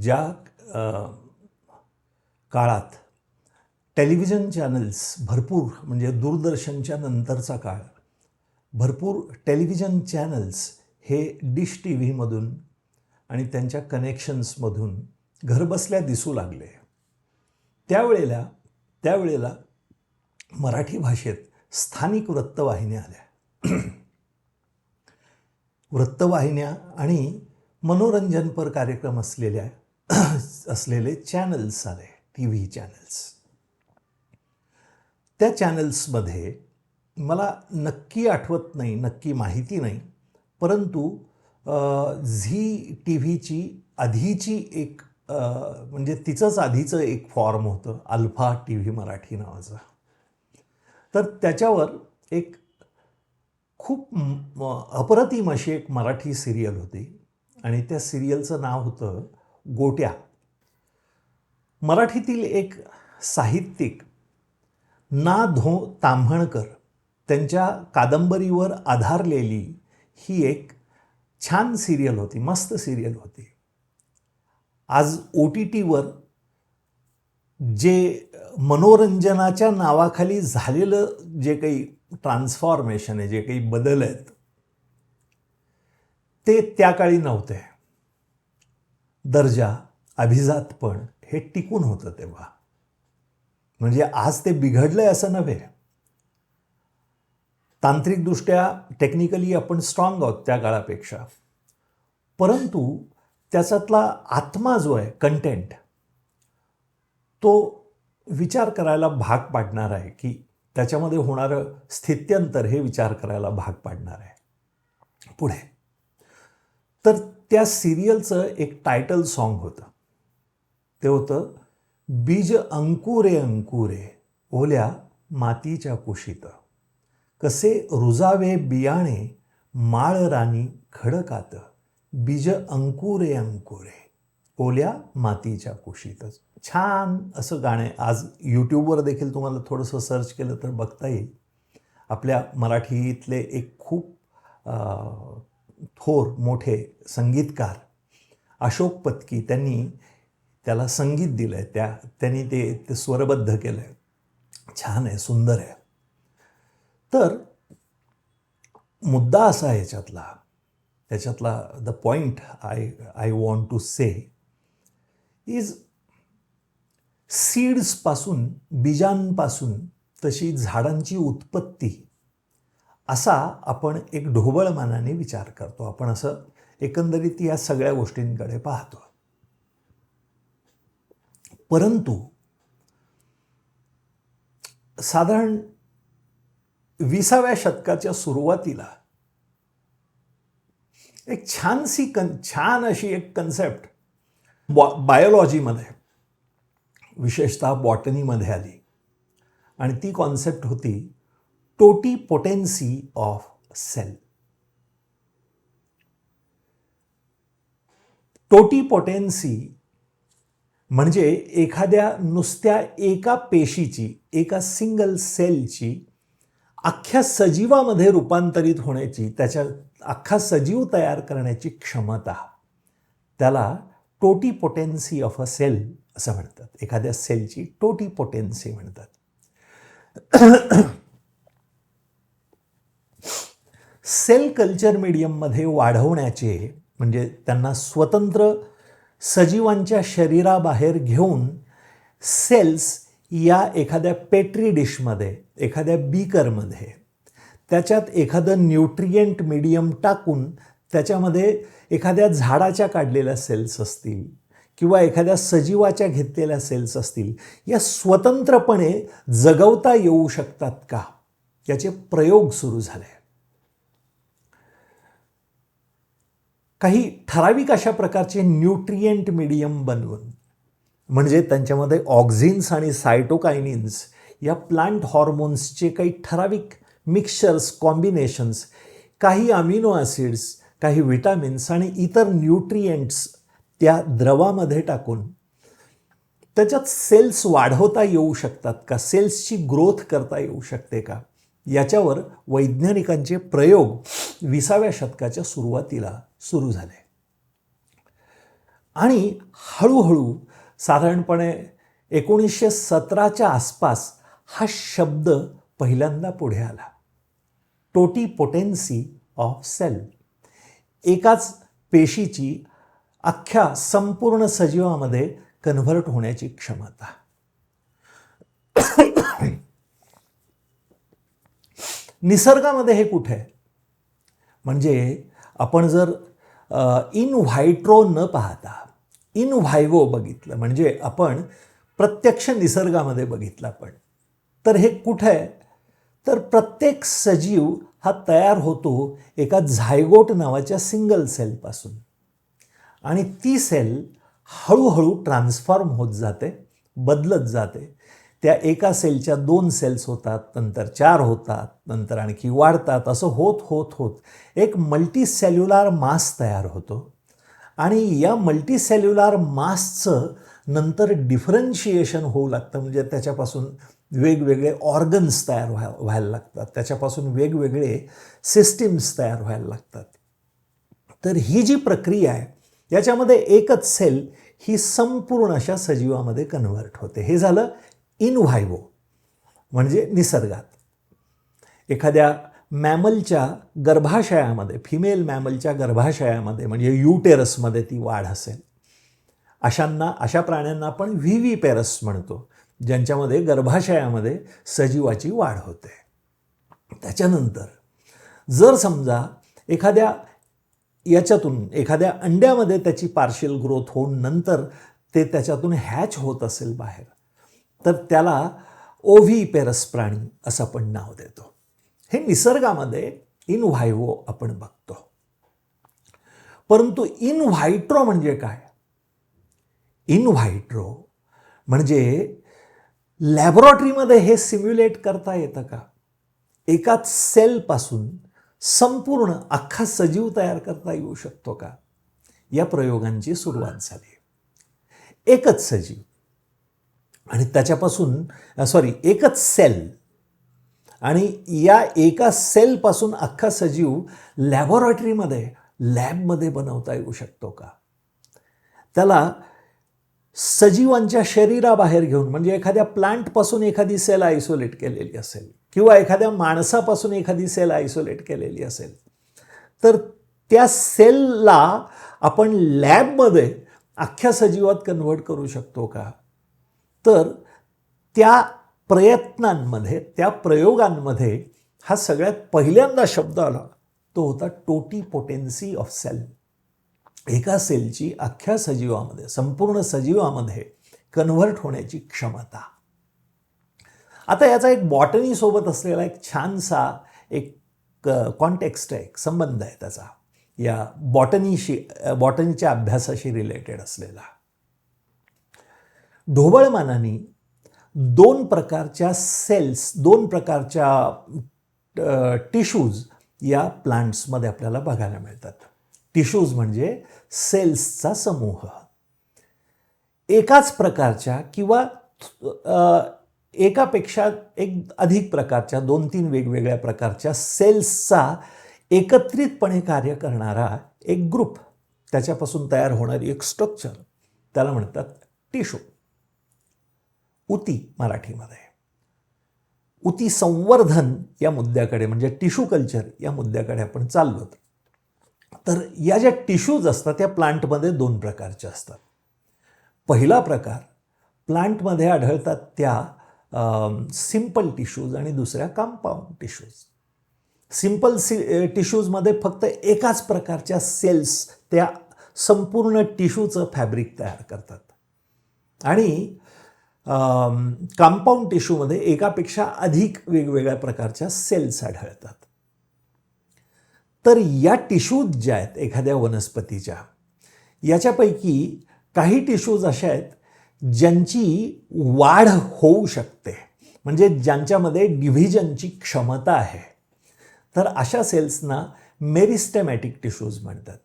ज्या काळात television channels भरपूर म्हणजे दूरदर्शनच्या नंतरचा काळ भरपूर टेलिव्हिजन चॅनल्स हे डिश टी व्हीमधून आणि त्यांच्या कनेक्शन्समधून घरबसल्या दिसू लागले. त्यावेळेला त्यावेळेला मराठी भाषेत स्थानिक वृत्तवाहिन्या आल्या. वृत्तवाहिन्या आणि मनोरंजनपर कार्यक्रम असलेल्या असलेले चॅनल्स आले टी व्ही चॅनल्स त्या चॅनल्समध्ये मला नक्की आठवत नाही नक्की माहिती नाही परंतु झी टी व्हीची आधीची एक म्हणजे तिचंच आधीचं एक फॉर्म होतं अल्फा टी व्ही मराठी नावाचं. तर त्याच्यावर एक खूप अप्रतिम अशी एक मराठी सिरियल होती. आणि त्या सिरियलचं नाव होतं गोट्या. मराठीतील एक साहित्यिक ना धो ताम्हणकर त्यांच्या कादंबरीवर आधारलेली ही एक छान सिरियल होती मस्त सिरियल होती. आज ओ टी टीवर जे मनोरंजनाच्या नावाखाली झालेलं जे काही ट्रान्सफॉर्मेशन आहे जे काही बदल आहेत ते त्या काळी नव्हते. दर्जा अभिजातपण हे टिकून होतं तेव्हा. म्हणजे आज ते बिघडलंय असं नव्हे. तांत्रिकदृष्ट्या टेक्निकली आपण स्ट्रॉंग आहोत त्या काळापेक्षा. परंतु त्याच्यातला आत्मा जो आहे कंटेंट तो विचार करायला भाग पाडणार आहे की त्याच्यामध्ये होणारं स्थित्यंतर हे विचार करायला भाग पाडणार आहे. पुढे. तर त्या सिरियलचं एक टायटल सॉन्ग होतं. ते होतं बीज अंकुरे अंकुरे ओल्या मातीच्या कुशीत. कसे रुजावे बियाणे माळ राणी खडकात. बीज अंकुरे अंकुरे ओल्या मातीच्या कुशीतच छान असं गाणे आज यूट्यूबवर देखील तुम्हाला थोडंसं सर्च केलं तर बघता येईल. आपल्या मराठीतले एक खूप थोर मोठे संगीतकार अशोक पत्की त्यांनी त्याला संगीत दिलं आहे त्या त्यांनी ते ते स्वरबद्ध केलं आहे छान आहे सुंदर आहे. तर मुद्दा असा आहे याच्यातला त्याच्यातला the point I I want to say is सीड्सपासून बीजांपासून तशी झाडांची उत्पत्ती असा आपण एक ढोबळ मानाने विचार करतो. आपण असं एकंदरीत या सगळ्या गोष्टींकडे पाहतो. परंतु साधारण विसाव्या शतकाच्या सुरुवातीला एक छानशी कन छान अशी एक कन्सेप्ट बॉ बायोलॉजीमध्ये विशेषतः बॉटनीमध्ये आली. आणि ती कॉन्सेप्ट होती totipotency of cell. Totipotency म्हणजे एखाद्या नुसत्या एका पेशीची एका सिंगल सेलची अख्ख्या सजीवामध्ये रूपांतरित होण्याची त्याच्या अख्खा सजीव तयार करण्याची क्षमता. त्याला टोटी पोटेन्सी ऑफ अ सेल असं म्हणतात. एखाद्या सेलची टोटी पोटेन्सी म्हणतात. सेल कल्चर मीडियममध्ये वाढवण्याचे म्हणजे त्यांना स्वतंत्र सजीवांच्या शरीराबाहेर घेऊन सेल्स या एखाद्या पेट्री डिशमध्ये एखाद्या बीकरमध्ये त्याच्यात एखादं न्यूट्रियंट मीडियम टाकून त्याच्यामध्ये एखाद्या झाडाच्या काढलेल्या सेल्स असतील किंवा एखाद्या सजीवाच्या घेतलेल्या सेल्स असतील या स्वतंत्रपणे जगवता येऊ शकतात का? याचे प्रयोग सुरू झाले. काही ठराविक अशा प्रकारचे न्यूट्रियंट मीडियम बनवून म्हणजे त्यांच्यामध्ये ऑक्झिन्स आणि सायटोकायनिन्स या प्लांट हॉर्मोन्सचे काही ठराविक मिक्सचर्स कॉम्बिनेशन्स काही अमिनो ॲसिड्स काही विटामिन्स आणि इतर न्यूट्रियंट्स त्या द्रवामध्ये टाकून त्याच्यात सेल्स वाढवता येऊ शकतात का? सेल्सची ग्रोथ करता येऊ शकते का? याच्यावर वैज्ञानिकांचे प्रयोग विसाव्या शतकाच्या सुरुवातीला सुरू झाले. आणि हळूहळू साधारणपणे एकोणीसशे सतराच्या आसपास हा शब्द पहिल्यांदा पुढे आला. टोटी पोटेन्सी ऑफ सेल एकाच पेशीची अख्ख्या संपूर्ण सजीवामध्ये कन्व्हर्ट होण्याची क्षमता. निसर्गामध्ये हे कुठे? आहे म्हणजे आपण जर इन व्हायट्रो न पाहता इन व्हायवो बघितलं. म्हणजे आपण प्रत्यक्ष निसर्गामध्ये बघितलं आपण तर हे कुठं आहे? तर प्रत्येक सजीव हा तयार होतो एका झायगोट नावाच्या सिंगल सेलपासून. आणि ती सेल हळूहळू ट्रान्सफॉर्म होत जाते बदलत जाते. त्या एका सेलच्या दोन सेल्स होतात नंतर चार होतात नंतर आणखी वाढतात. असं होत होत होत. एक मल्टीसेल्युलार मास तयार होतो. आणि या मल्टीसेल्युलार मासचं नंतर डिफरन्शिएशन होऊ लागतं. म्हणजे त्याच्यापासून वेगवेगळे ऑर्गन्स तयार व्हाय व्हायला लागतात. त्याच्यापासून वेगवेगळे सिस्टीम्स तयार व्हायला लागतात. तर ही जी प्रक्रिया आहे याच्यामध्ये एकच सेल ही संपूर्ण अशा सजीवामध्ये कन्व्हर्ट होते. हे झालं इन व्हायवो म्हणजे निसर्गात. एखाद्या मॅमलच्या गर्भाशयामध्ये फिमेल मॅमलच्या गर्भाशयामध्ये म्हणजे युटेरसमध्ये ती वाढ असेल अशांना अशा प्राण्यांना आपण व्ही पेरस म्हणतो ज्यांच्यामध्ये गर्भाशयामध्ये सजीवाची वाढ होते. त्याच्यानंतर जर समजा एखाद्या याच्यातून एखाद्या अंड्यामध्ये त्याची पार्शियल ग्रोथ होऊन नंतर ते त्याच्यातून हॅच होत असेल बाहेर तर त्याला ओव्ही पेरस प्राणी असं आपण नाव देतो. हे निसर्गामध्ये इन व्हायवो आपण बघतो. परंतु इन व्हायट्रो म्हणजे काय? इन व्हायट्रो म्हणजे लॅबोरेटरीमध्ये हे सिम्युलेट करता येतं का? एकाच सेलपासून संपूर्ण अख्खा सजीव तयार करता येऊ शकतो का? या प्रयोगांची सुरुवात झाली. एकच सजीव. आणि त्याच्यापासून सॉरी एकच सेल आणि या एका सेलपासून अख्खा सजीव लॅबॉरेटरीमध्ये लॅबमध्ये बनवता येऊ शकतो का? त्याला सजीवांच्या शरीराबाहेर घेऊन म्हणजे एखाद्या प्लांटपासून एखादी सेल आयसोलेट केलेली असेल किंवा एखाद्या माणसापासून एखादी सेल आयसोलेट केलेली असेल तर त्या सेलला आपण लॅबमध्ये अख्ख्या सजीवात कन्व्हर्ट करू शकतो का? तर त्या प्रयत्नांमध्ये त्या प्रयोगांमध्ये हा सगळ्यात पहिल्यांदा शब्द आला. तो होता टोटी पोटेन्सी ऑफ सेल. एका सेलची अख्ख्या सजीवामध्ये संपूर्ण सजीवामध्ये कन्व्हर्ट होण्याची क्षमता. आता याचा एक बॉटनी सोबत असलेला एक छानसा एक कॉन्टेक्स्ट आहे एक संबंध आहे त्याचा. या बॉटनीशी बॉटनीच्या अभ्यासाशी रिलेटेड असलेला. ढोबळमानाने दोन प्रकारच्या सेल्स दोन प्रकारच्या टिश्यूज या प्लांट्समध्ये आपल्याला बघायला मिळतात. टिश्यूज म्हणजे सेल्सचा समूह. एकाच प्रकारच्या किंवा एकापेक्षा एक अधिक प्रकारच्या दोन तीन वेगवेगळ्या प्रकारच्या सेल्सचा एकत्रितपणे कार्य करणारा एक ग्रुप त्याच्यापासून तयार होणारी एक स्ट्रक्चर त्याला म्हणतात टिशू उती मराठीमध्ये. उती संवर्धन या मुद्द्याकडे म्हणजे टिश्यू कल्चर या मुद्द्याकडे आपण चाललो तर या ज्या टिश्यूज असतात त्या प्लांटमध्ये दोन प्रकारच्या असतात. पहिला प्रकार प्लांटमध्ये आढळतात त्या सिंपल टिश्यूज आणि दुसऱ्या कंपाऊंड टिश्यूज. सिंपल सि टिश्यूजमध्ये फक्त एकाच प्रकारच्या सेल्स त्या संपूर्ण टिश्यूचं फॅब्रिक तयार करतात. आणि कंपाऊंड टिश्यूमध्ये एकापेक्षा अधिक वेगवेगळ्या प्रकारच्या सेल्स आढळतात. तर या टिश्यूज ज्या आहेत एखाद्या वनस्पतीच्या याच्यापैकी काही टिश्यूज अशा आहेत ज्यांची वाढ होऊ शकते. म्हणजे ज्यांच्यामध्ये डिव्हिजनची क्षमता आहे. तर अशा सेल्सना मेरिस्टेमॅटिक टिश्यूज म्हणतात.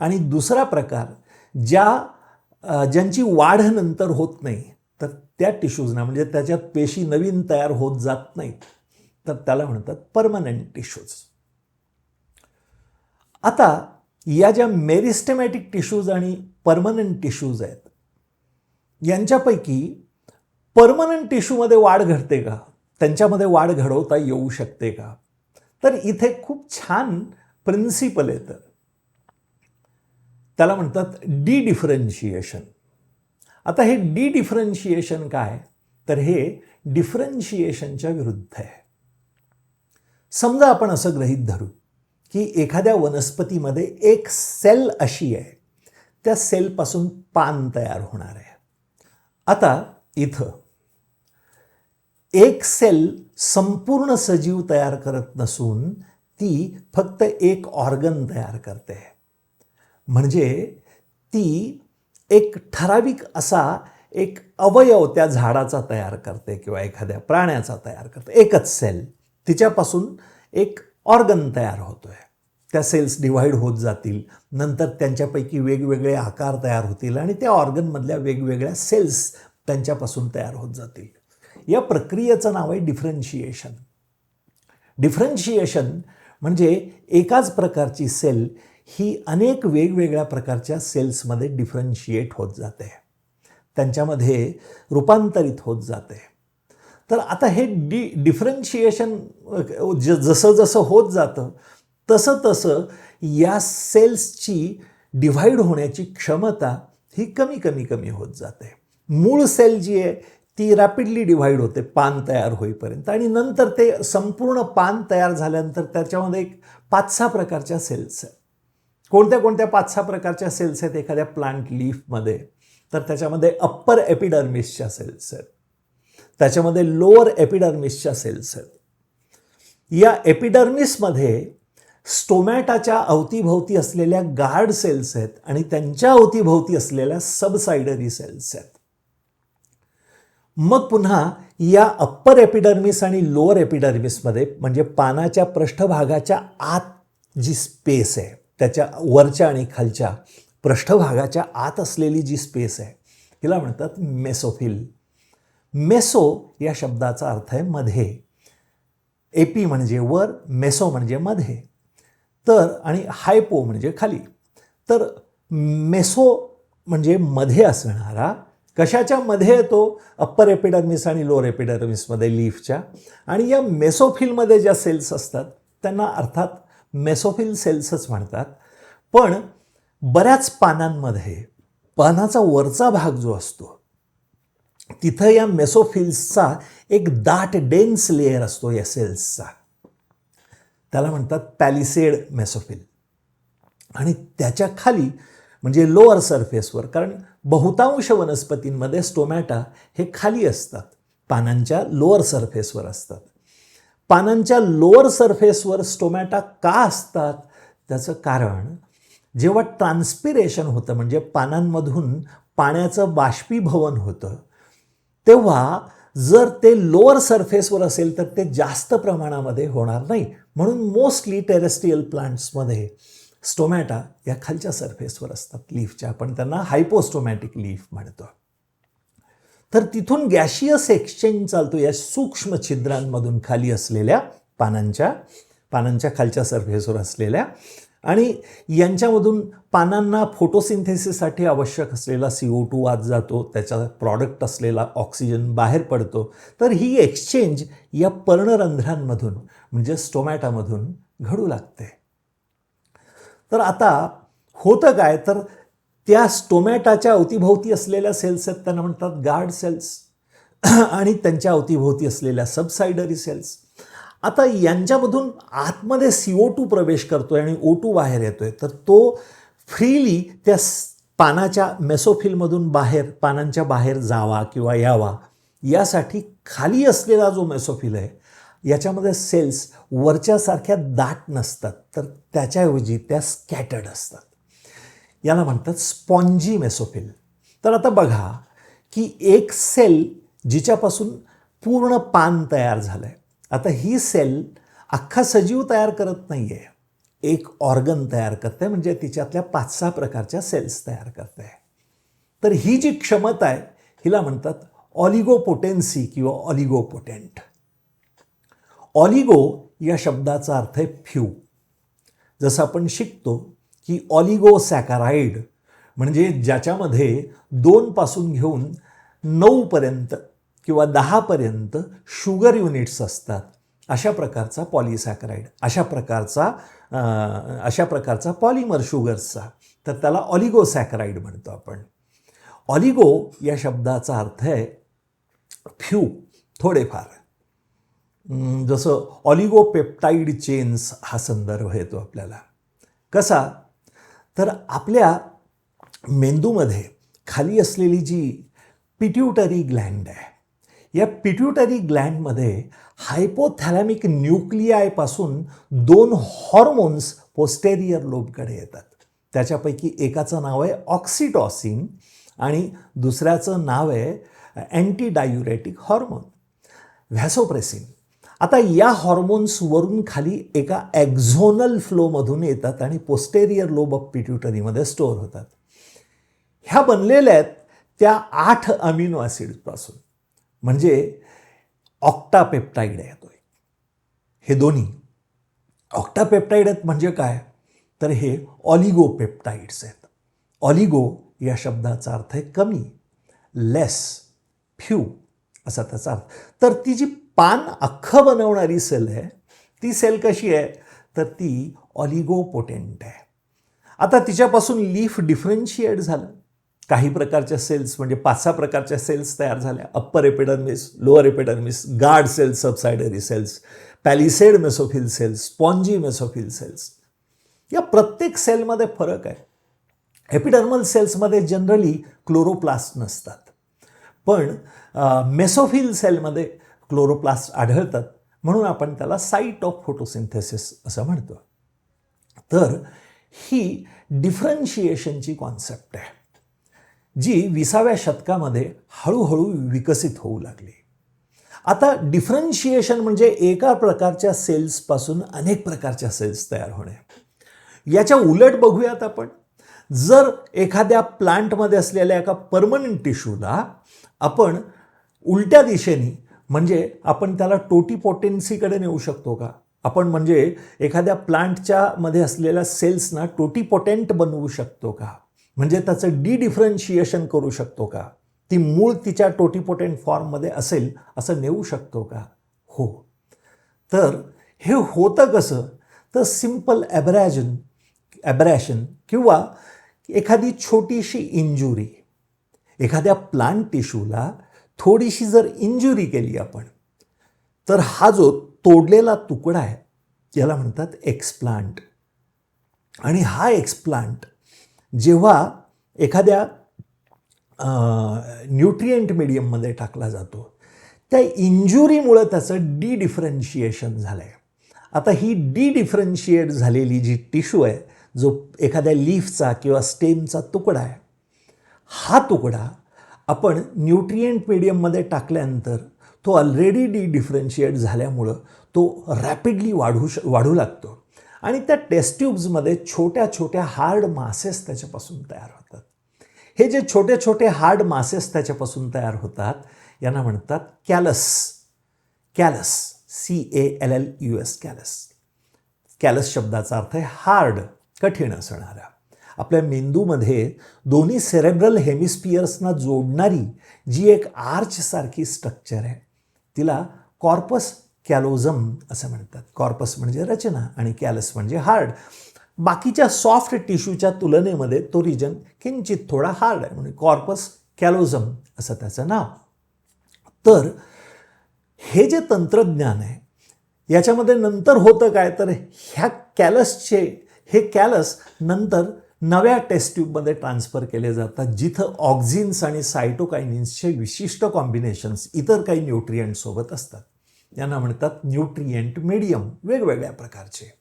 आणि दुसरा प्रकार ज्या ज्यांची वाढ नंतर होत नाही त्या टिश्यूजना म्हणजे त्याच्यात पेशी नवीन तयार होत जात नाहीत. तर त्याला म्हणतात परमनंट टिश्यूज आता या ज्या मेरिस्टमॅटिक टिश्यूज आणि परमनंट टिश्यूज आहेत यांच्यापैकी परमनंट टिश्यूमध्ये वाढ घडते का? त्यांच्यामध्ये वाढ घडवता येऊ शकते का? तर इथे खूप छान प्रिन्सिपल आहे तर त्याला म्हणतात डी डिफरन्शिएशन आता हे डी डिफरन्शिएशन काय? तर हे डिफरन्शिएशनच्या विरुद्ध आहे. समजा आपण असं गृहीत धरू की एखाद्या वनस्पतीमध्ये एक सेल अशी आहे. त्या सेलपासून पान तयार होणार आहे. आता इथं एक सेल संपूर्ण सजीव तयार करत नसून ती फक्त एक ऑर्गन तयार करते. म्हणजे ती एक ठराविक असा एक अवयव त्या झाडाचा तयार करते किंवा एखाद्या प्राण्याचा तयार करते. एकच सेल तिच्यापासून एक ऑर्गन तयार होतोय. त्या सेल्स डिव्हाइड होत जातील. नंतर त्यांच्यापैकी वेगवेगळे आकार तयार होतील आणि त्या ऑर्गनमधल्या वेगवेगळ्या सेल्स त्यांच्यापासून तयार होत जातील. या प्रक्रियेचं नाव आहे डिफरन्शिएशन डिफरन्शिएशन म्हणजे एकाच प्रकारची सेल ही अनेक वेगवेगळ्या प्रकारच्या सेल्समध्ये डिफरन्शिएट होत जाते. त्यांच्यामध्ये रूपांतरित होत जाते. तर आता हे डि डिफरन्शिएशन ज जसं जसं होत जातं तसं तसं या सेल्सची डिव्हाइड होण्याची क्षमता ही कमी कमी कमी होत जाते. मूळ सेल जी आहे ती रॅपिडली डिव्हाइड होते पान तयार होईपर्यंत. आणि नंतर ते संपूर्ण पान तयार झाल्यानंतर त्याच्यामध्ये एक पाच सहा प्रकारच्या सेल्स आहेत. कोणत्या कोणत्या पाच सहा प्रकारच्या सेल्स आहेत एखाद्या प्लांट लीफमध्ये तर त्याच्यामध्ये अप्पर एपिडर्मिसच्या सेल्स आहेत. त्याच्यामध्ये लोअर एपिडर्मिसच्या सेल्स आहेत. या एपिडर्मिसमध्ये स्टोमॅटाच्या अवतीभोवती असलेल्या गार्ड सेल्स आहेत आणि त्यांच्या अवतीभोवती असलेल्या सबसायडरी सेल्स आहेत. मग पुन्हा या अप्पर एपिडर्मिस आणि लोअर एपिडर्मिसमध्ये म्हणजे पानाच्या पृष्ठभागाच्या आत जी स्पेस आहे त्याच्या वरच्या आणि खालच्या पृष्ठभागाच्या आत असलेली जी स्पेस आहे हिला म्हणतात मेसोफिल. मेसो या शब्दाचा अर्थ आहे मध्ये एपी म्हणजे वर मेसो म्हणजे मध्ये तर आणि हायपो म्हणजे खाली. तर मेसो म्हणजे मध्ये असणारा कशाच्या मध्ये येतो? अप्पर एपिडर्मिस आणि लोअर एपिडर्मिसमध्ये लीफच्या. आणि या मेसोफिलमध्ये ज्या सेल्स असतात त्यांना अर्थात मेसोफिल सेल्सच म्हणतात. पण बऱ्याच पानांमध्ये पानाचा वरचा भाग जो असतो तिथं या मेसोफिल्सचा एक दाट डेन्स लेअर असतो या सेल्सचा. त्याला म्हणतात पॅलिसेड मेसोफिल. आणि त्याच्याखाली म्हणजे लोअर सरफेसवर कारण बहुतांश वनस्पतींमध्ये स्टोमॅटा हे खाली असतात. पानांच्या लोअर सरफेसवर असतात. पानांच्या लोअर सरफेसवर स्टोमॅटा का असतात? त्याचं कारण जेव्हा ट्रान्सपिरेशन होतं म्हणजे पानांमधून पाण्याचं बाष्पीभवन होतं तेव्हा जर ते लोअर सरफेसवर असेल तर ते जास्त प्रमाणामध्ये होणार नाही. म्हणून मोस्टली टेरेस्ट्रियल प्लांट्समध्ये स्टोमॅटा या खालच्या सरफेसवर असतात लीफच्या आपण त्यांना हायपोस्टोमॅटिक लीफ म्हणतो. तर तिथून गॅशियस एक्सचेंज चालतो या सूक्ष्म छिद्रांमधून खाली असलेल्या पानांच्या पानांच्या खालच्या सरफेसवर असलेल्या. आणि यांच्यामधून पानांना फोटोसिंथेसिससाठी आवश्यक असलेला सी ओ टू आत जातो त्याचा प्रॉडक्ट असलेला ऑक्सिजन बाहेर पडतो. तर ही एक्सचेंज या पर्णरंध्रांमधून म्हणजे स्टोमॅटामधून घडू लागते. तर आता होतं काय? तर त्या स्टोमॅटाच्या अवतीभोवती असलेल्या सेल्स आहेत त्यांना म्हणतात गार्ड सेल्स आणि त्यांच्या अवतीभोवती असलेल्या सबसायडरी सेल्स आता यांच्यामधून आतमध्ये सी ओ टू प्रवेश करतो आहे आणि ओ टू बाहेर येतो आहे तर तो फ्रीली त्या पानाच्या मेसोफिलमधून बाहेर पानांच्या बाहेर जावा किंवा यावा यासाठी खाली असलेला जो मेसोफिल आहे याच्यामध्ये सेल्स वरच्यासारख्या दाट नसतात. तर त्याच्याऐवजी त्या स्कॅटर्ड असतात. याला म्हणतात स्पॉन्जी मेसोफिल. तर आता बघा की एक सेल जिच्यापासून पूर्ण पान तयार झालं आहे आता ही सेल अख्खा सजीव तयार करत नाही आहे एक ऑर्गन तयार करते म्हणजे तिच्यातल्या पाच सहा प्रकारच्या सेल्स तयार करते तर ही जी क्षमता आहे हिला म्हणतात ऑलिगोपोटेन्सी किंवा ऑलिगोपोटेंट. ऑलिगो या शब्दाचा अर्थ आहे फ्यू. जसं आपण शिकतो की ऑलिगोसॅकराईड म्हणजे ज्याच्यामध्ये दोनपासून घेऊन नऊपर्यंत किंवा दहापर्यंत शुगर युनिट्स असतात. अशा प्रकारचा पॉलिसॅकराईड अशा प्रकारचा अशा प्रकारचा पॉलिमर शुगर्सचा तर त्याला ऑलिगोसॅकराईड म्हणतो आपण. ऑलिगो या शब्दाचा अर्थ आहे फ्यू थोडेफार. जसं ऑलिगोपेप्टाईड चेन्स हा संदर्भ येतो आपल्याला. कसा? तर आपल्या मेंदूमध्ये खाली असलेली जी पिट्युटरी ग्लँड आहे या पिट्युटरी ग्लँडमध्ये हायपोथॅलॅमिक न्यूक्लियायपासून दोन हॉर्मोन्स पोस्टेरियर लोबकडे येतात. त्याच्यापैकी एकाचं नाव आहे ऑक्सिटॉसिन आणि दुसऱ्याचं नाव आहे अँटीडायुरेटिक हॉर्मोन व्हॅसोप्रेसिन आता या हॉर्मोन्सवरून खाली एका ॲक्झोनल फ्लोमधून येतात आणि पोस्टेरियर लोब ऑफ पिट्युटरीमध्ये स्टोअर होतात. ह्या बनलेल्या आहेत त्या आठ अमिनो ॲसिडपासून म्हणजे ऑक्टापेप्टाईड आहे तो हे दोन्ही. ऑक्टापेप्टाईड आहेत म्हणजे काय? तर हे ऑलिगोपेप्टाईड्स आहेत. ऑलिगो या शब्दाचा अर्थ आहे कमी लेस फ्यू असा त्याचा अर्थ. तर ती जी पान अख्खं बनवणारी सेल आहे. ती सेल कशी आहे? तर ती ऑलिगोपोटेंट आहे. आता तिच्यापासून लीफ डिफरन्शिएट झालं. काही प्रकारच्या सेल्स म्हणजे पाच सहा प्रकारच्या सेल्स तयार झाल्या. Upper epidermis lower epidermis guard cells subsidiary cells palisade mesophyll cells spongy mesophyll cells या प्रत्येक सेलमध्ये फरक आहे. एपिडर्मल सेल्समध्ये जनरली क्लोरोप्लास्ट नसतात. पण मेसोफिल सेलमध्ये क्लोरोप्लास्ट आढळतात म्हणून आपण त्याला साईट ऑफ फोटोसिंथेसिस असं म्हणतो. तर ही डिफरन्शिएशनची कॉन्सेप्ट आहे जी विसाव्या शतकामध्ये हळूहळू विकसित होऊ लागली. आता डिफरन्शिएशन म्हणजे एका प्रकारच्या सेल्सपासून अनेक प्रकारच्या सेल्स तयार होणे. याच्या उलट बघूयात आपण. जर एखाद्या प्लांटमध्ये असलेल्या एका परमनंट टिश्यूला आपण उलट्या दिशेने म्हणजे आपण त्याला टोटीपोटेन्सीकडे नेऊ शकतो का? आपण म्हणजे एखाद्या प्लांटच्या मध्ये असलेल्या सेल्सना टोटीपोटेंट बनवू शकतो का? म्हणजे त्याचं डी डिफरन्शिएशन करू शकतो का? ती मूळ तिच्या टोटीपोटेंट फॉर्ममध्ये असेल असं नेऊ शकतो का? हो. तर हे होतं कसं? तर सिंपल ॲब्रॅजन ॲब्रॅशन किंवा एखादी छोटीशी इंजुरी एखाद्या प्लांट टिश्यूला थोडीशी जर इंजुरी केली आपण तर हा जो तोडलेला तुकडा आहे याला म्हणतात एक्सप्लांट आणि हा एक्सप्लांट जेव्हा एखाद्या न्यूट्रियंट मिडियममध्ये टाकला जातो त्या इंजुरीमुळं त्याचं डी डिफरन्शिएशन झालं आहे आता ही डी डिफरन्शिएट झालेली जी टिश्यू आहे जो एखाद्या लीफचा किंवा स्टेमचा तुकडा आहे हा तुकडा आपण न्यूट्रियंट मिडियममध्ये टाकल्यानंतर तो ऑलरेडी डी डिफरन्शिएट झाल्यामुळं तो रॅपिडली वाढू श वाढू लागतो. आणि त्या टेस्ट ट्यूब्समध्ये छोट्या छोट्या हार्ड मासेस त्याच्यापासून तयार होतात. हे जे छोटे छोटे हार्ड मासेस त्याच्यापासून तयार होतात यांना म्हणतात callus callus C A L L U S callus callus शब्दाचा अर्थ आहे हार्ड कठीण असणारा. आपल्या मेंदूमध्ये दोन्ही सेरेब्रल हेमिस्पियर्सना जोडणारी जी एक आर्चसारखी स्ट्रक्चर आहे तिला कॉर्पस कॅलोझम असं म्हणतात. कॉर्पस म्हणजे रचना आणि कॅलस म्हणजे हार्ड बाकीच्या सॉफ्ट टिश्यूच्या तुलनेमध्ये तो रिजन किंचित थोडा हार्ड आहे म्हणजे कॉर्पस कॅलोझम असं त्याचं नाव. तर हे जे तंत्रज्ञान आहे याच्यामध्ये नंतर होतं काय? तर ह्या कॅलसचे हे कॅलस नंतर नव्या टेस्ट ट्यूबमध्ये ट्रान्सफर केले जातात जिथं ऑक्झिन्स आणि सायटोकायनिन्सचे विशिष्ट कॉम्बिनेशन्स इतर काही न्यूट्रियंटसोबत असतात. यांना म्हणतात न्यूट्रियंट मिडियम वेगवेगळ्या प्रकारचे.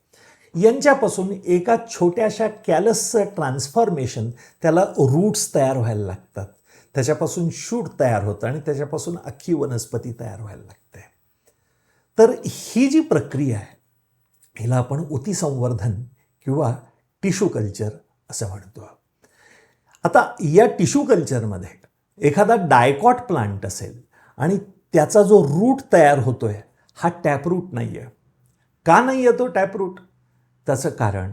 यांच्यापासून एका छोट्याशा कॅलसचं ट्रान्सफॉर्मेशन त्याला रूट्स तयार व्हायला लागतात. त्याच्यापासून शूट तयार होतं आणि त्याच्यापासून अख्खी वनस्पती तयार व्हायला लागते. तर ही जी प्रक्रिया आहे हिला आपण उतिसंवर्धन किंवा टिश्यू कल्चर असं म्हणतो आता या टिश्यू कल्चरमध्ये एखादा डायकॉट प्लांट असेल आणि त्याचा जो रूट तयार होतो आहे हा टॅपरूट नाही आहे का नाही आहे तो टॅपरूट? त्याचं कारण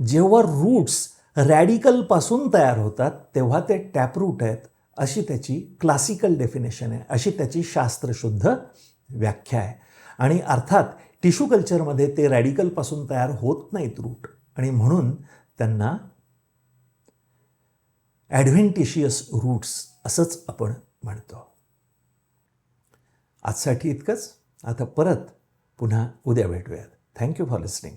जेव्हा रूट्स रॅडिकलपासून तयार होतात तेव्हा ते टॅपरूट आहेत अशी त्याची क्लासिकल डेफिनेशन आहे अशी त्याची शास्त्रशुद्ध व्याख्या आहे. आणि अर्थात टिश्यू कल्चरमध्ये ते रॅडिकलपासून तयार होत नाहीत रूट. आणि म्हणून त्यांना ॲडव्हेंटिशियस रूट्स असंच आपण म्हणतो. आजसाठी इतकंच. आता परत पुन्हा उद्या भेटूयात. Thank you for listening